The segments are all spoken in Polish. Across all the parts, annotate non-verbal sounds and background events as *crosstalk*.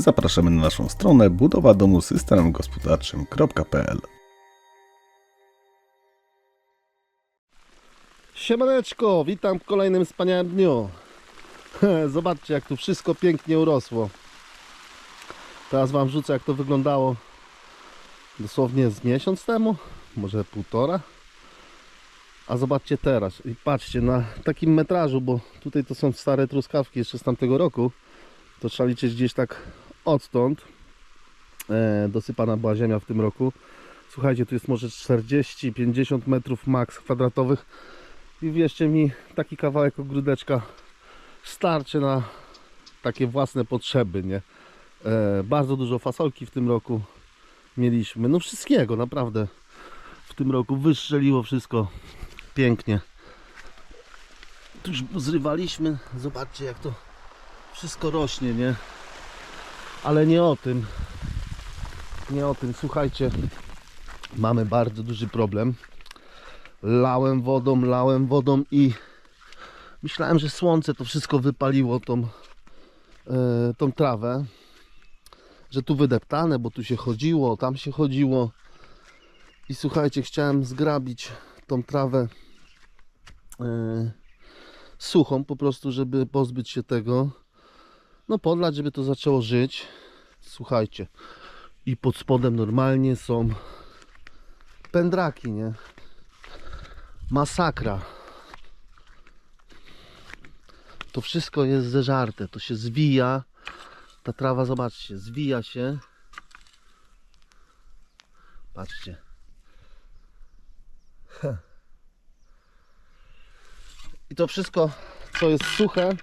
zapraszamy na naszą stronę budowa domu systemem gospodarczym.pl Siemaneczko, witam w kolejnym wspaniałym dniu. Zobaczcie jak tu wszystko pięknie urosło. Teraz wam rzucę jak to wyglądało dosłownie z miesiąc temu, może półtora. A zobaczcie teraz i patrzcie na takim metrażu, bo tutaj to są stare truskawki jeszcze z tamtego roku. To trzeba liczyć gdzieś tak odtąd. E, dosypana była ziemia w tym roku. Słuchajcie, tu jest może 40-50 metrów maks kwadratowych. I wierzcie mi, taki kawałek ogródeczka starczy na takie własne potrzeby, nie? E, bardzo dużo fasolki w tym roku mieliśmy. No wszystkiego, naprawdę. W tym roku wystrzeliło wszystko pięknie. Tu już zrywaliśmy. Zobaczcie jak to wszystko rośnie, nie? Ale nie o tym. Nie o tym. Słuchajcie, mamy bardzo duży problem lałem wodą, lałem wodą i myślałem, że słońce to wszystko wypaliło tą, e, tą trawę, że tu wydeptane, bo tu się chodziło, tam się chodziło i słuchajcie, chciałem zgrabić tą trawę e, suchą po prostu, żeby pozbyć się tego no podlać, żeby to zaczęło żyć słuchajcie i pod spodem normalnie są pędraki, nie? masakra. To wszystko jest zeżarte, to się zwija. Ta trawa, zobaczcie, zwija się. Patrzcie. I to wszystko, co jest suche,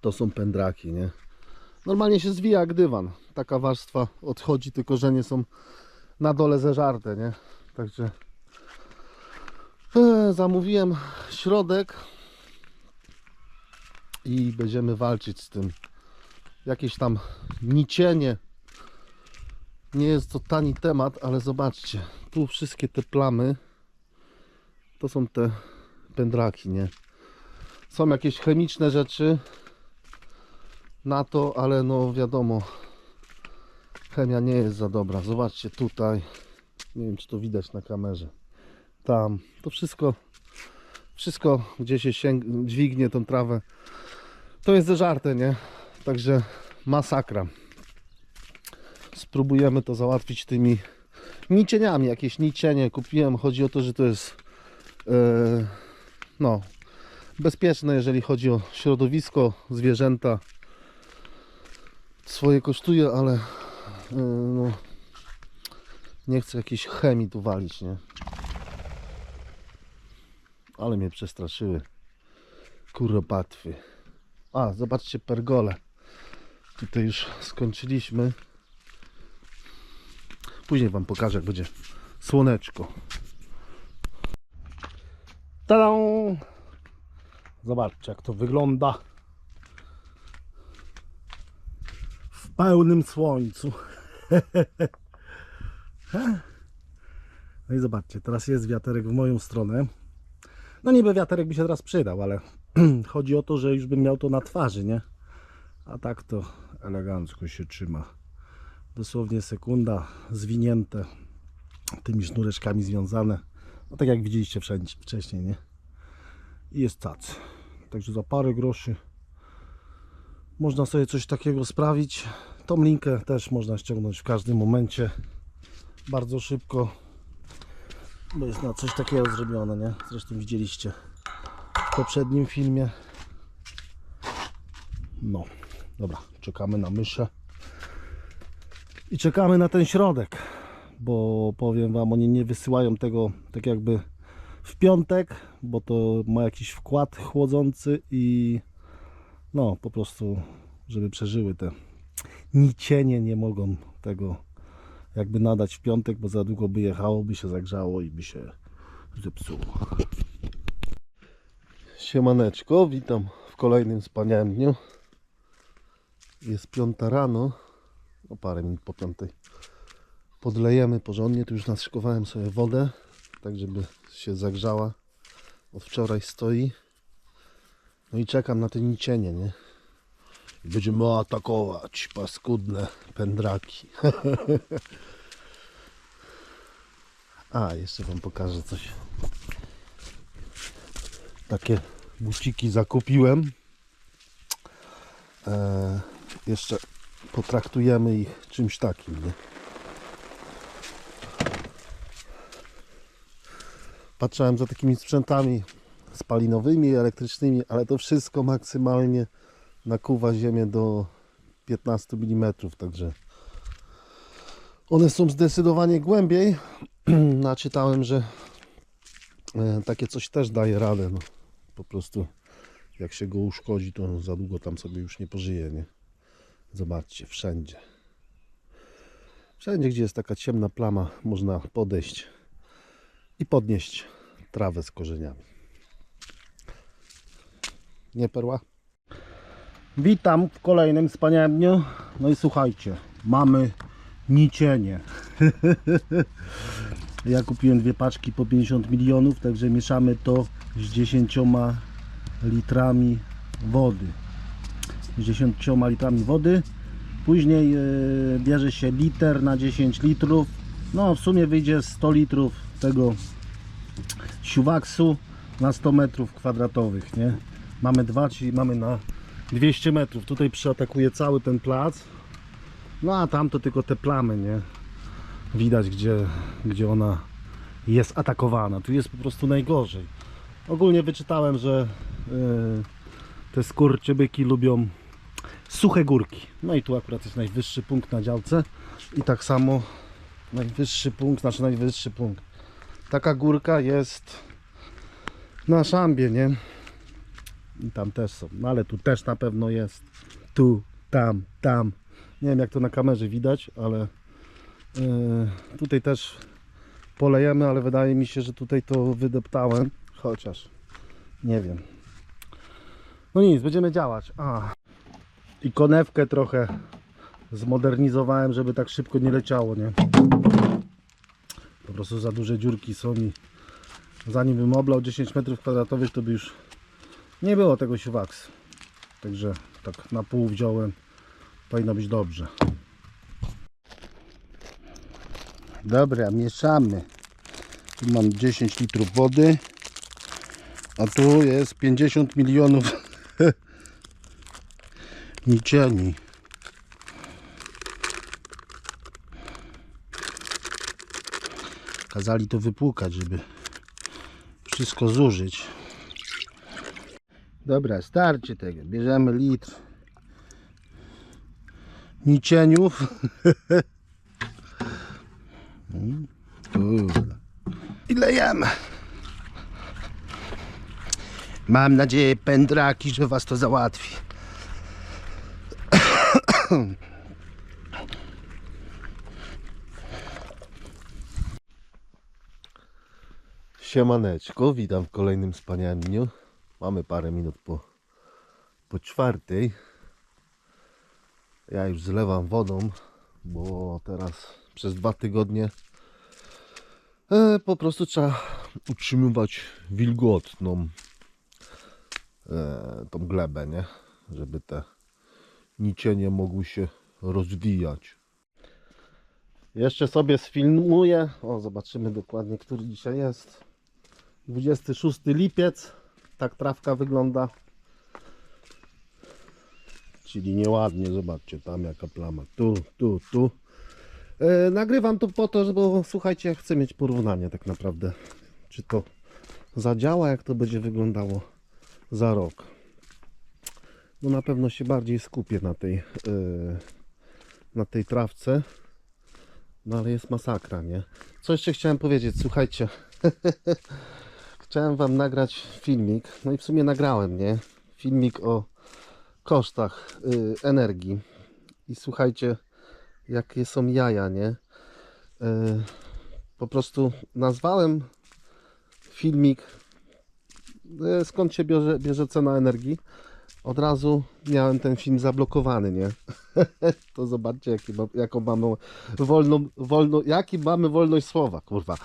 to są pędraki, nie? Normalnie się zwija jak dywan. Taka warstwa odchodzi, te korzenie są na dole zeżarte, nie? Także E, Zamówiłem środek i będziemy walczyć z tym. Jakieś tam nicienie. Nie jest to tani temat, ale zobaczcie, tu wszystkie te plamy to są te pędraki, nie? Są jakieś chemiczne rzeczy na to, ale no wiadomo, chemia nie jest za dobra. Zobaczcie tutaj, nie wiem czy to widać na kamerze tam, to wszystko, wszystko gdzie się sięg, dźwignie tą trawę, to jest zeżarte, nie? Także masakra. Spróbujemy to załatwić tymi nicieniami, jakieś nicienie kupiłem, chodzi o to, że to jest e, no bezpieczne, jeżeli chodzi o środowisko, zwierzęta. Swoje kosztuje, ale e, no, nie chcę jakiejś chemii tu walić, nie? Ale mnie przestraszyły. Kuropatwy. A, zobaczcie pergole. Tutaj już skończyliśmy. Później Wam pokażę, jak będzie słoneczko. Tada! Zobaczcie, jak to wygląda. Pełnym słońcu. No i zobaczcie, teraz jest wiaterek w moją stronę. No niby wiaterek by się teraz przydał, ale *clears throat* chodzi o to, że już bym miał to na twarzy, nie? A tak to elegancko się trzyma. Dosłownie sekunda zwinięte tymi sznureczkami związane. No tak jak widzieliście wszędzie, wcześniej, nie? I jest cac. Także za parę groszy można sobie coś takiego sprawić. Tą linkę też można ściągnąć w każdym momencie. Bardzo szybko bo jest na coś takiego zrobione, nie? Zresztą widzieliście w poprzednim filmie. No, dobra, czekamy na myszę i czekamy na ten środek, bo powiem Wam, oni nie wysyłają tego tak jakby w piątek, bo to ma jakiś wkład chłodzący i no, po prostu, żeby przeżyły te nicienie nie mogą tego jakby nadać w piątek, bo za długo by jechało, by się zagrzało i by się zepsuło. Siemaneczko, witam w kolejnym wspaniałym dniu. Jest piąta rano, o parę minut po piątej. Podlejemy porządnie, tu już naszykowałem sobie wodę, tak żeby się zagrzała. Od wczoraj stoi. No i czekam na te nicienie, nie? Będziemy atakować paskudne pędraki. *laughs* A, jeszcze wam pokażę coś. Takie buciki zakupiłem. E, jeszcze potraktujemy ich czymś takim, nie? Patrzałem za takimi sprzętami spalinowymi, elektrycznymi, ale to wszystko maksymalnie nakuwa ziemię do 15 mm, także one są zdecydowanie głębiej. *clears throat* Naczytałem, że e, takie coś też daje radę. No. Po prostu jak się go uszkodzi, to za długo tam sobie już nie pożyje, nie? Zobaczcie, wszędzie. Wszędzie, gdzie jest taka ciemna plama, można podejść i podnieść trawę z korzeniami. Nie perła? Witam w kolejnym wspaniałym dniu. No i słuchajcie, mamy nicienie. *laughs* ja kupiłem dwie paczki po 50 milionów, także mieszamy to z 10 litrami wody. Z 10 litrami wody. Później e, bierze się liter na 10 litrów. No w sumie wyjdzie 100 litrów tego siuwaksu na 100 metrów kwadratowych, nie? Mamy dwa, czyli mamy na 200 metrów. Tutaj przyatakuje cały ten plac. No a tam to tylko te plamy, nie? Widać, gdzie, gdzie ona jest atakowana. Tu jest po prostu najgorzej. Ogólnie wyczytałem, że yy, te skurczybyki lubią suche górki. No i tu akurat jest najwyższy punkt na działce. I tak samo najwyższy punkt, znaczy najwyższy punkt. Taka górka jest na szambie, nie? I tam też są. No ale tu też na pewno jest. Tu, tam, tam. Nie wiem jak to na kamerze widać, ale yy, tutaj też polejemy, ale wydaje mi się, że tutaj to wydeptałem. Chociaż nie wiem. No nic, będziemy działać. A. I konewkę trochę zmodernizowałem, żeby tak szybko nie leciało, nie? Po prostu za duże dziurki są i zanim bym oblał 10 metrów kwadratowych, to by już nie było tego siwaks. Także tak na pół wziąłem. Powinno być dobrze. Dobra, mieszamy. Tu mam 10 litrów wody, a tu jest 50 milionów *laughs* nicieni. Kazali to wypłukać, żeby wszystko zużyć. Dobra, starczy tego. Bierzemy litr nicieniów. *laughs* Kurde. I lejemy. Mam nadzieję, pędraki, że was to załatwi. Siemaneczko, witam w kolejnym wspaniałym dniu. Mamy parę minut po, po czwartej. Ja już zlewam wodą, bo teraz przez dwa tygodnie e, po prostu trzeba utrzymywać wilgotną e, tą glebę, nie? Żeby te nicienie mogły się rozwijać. Jeszcze sobie sfilmuję. O, zobaczymy dokładnie, który dzisiaj jest. 26 lipiec. Tak trawka wygląda. Czyli nieładnie, zobaczcie, tam jaka plama. Tu, tu, tu. E, nagrywam to po to, że- bo słuchajcie, chcę mieć porównanie tak naprawdę. Czy to zadziała, jak to będzie wyglądało za rok. No na pewno się bardziej skupię na tej, e, na tej trawce. No ale jest masakra, nie? Co jeszcze chciałem powiedzieć, słuchajcie. *laughs* chciałem wam nagrać filmik, no i w sumie nagrałem, nie? Filmik o kosztach y, energii. I słuchajcie, jakie są jaja, nie? Y, po prostu nazwałem filmik y, skąd się bierze, bierze cena energii. Od razu miałem ten film zablokowany, nie? *laughs* to zobaczcie, jaki ma, jaką mamy wolną, wolną, jaki mamy wolność słowa, kurwa.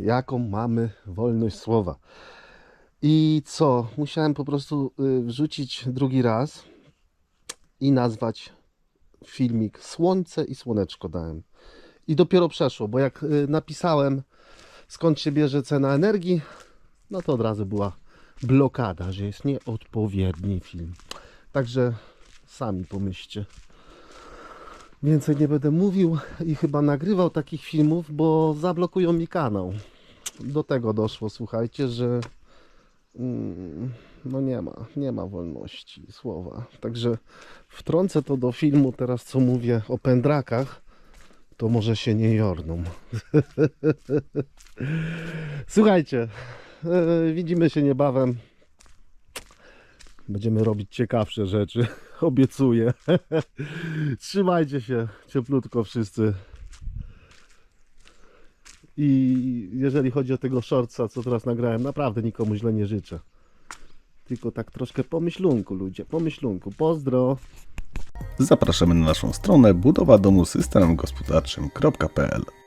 Jaką mamy wolność słowa. I co? Musiałem po prostu y, wrzucić drugi raz. i nazwać filmik Słońce i Słoneczko dałem. I dopiero przeszło, bo jak y, napisałem skąd się bierze cena energii, no to od razu była blokada, że jest nieodpowiedni film. Także sami pomyślcie. Więcej nie będę mówił i chyba nagrywał takich filmów, bo zablokują mi kanał. Do tego doszło, słuchajcie, że mm, no nie ma, nie ma wolności słowa. Także wtrącę to do filmu teraz, co mówię o pędrakach, to może się nie jorną. *laughs* Słuchajcie, e, widzimy się niebawem. Będziemy robić ciekawsze rzeczy, obiecuję. *laughs* Trzymajcie się cieplutko wszyscy. I jeżeli chodzi o tego shortsa, co teraz nagrałem, naprawdę nikomu źle nie życzę. Tylko tak troszkę pomyślunku, ludzie, pomyślunku. Pozdro! Zapraszamy na naszą stronę budowa domu systemem gospodarczym.pl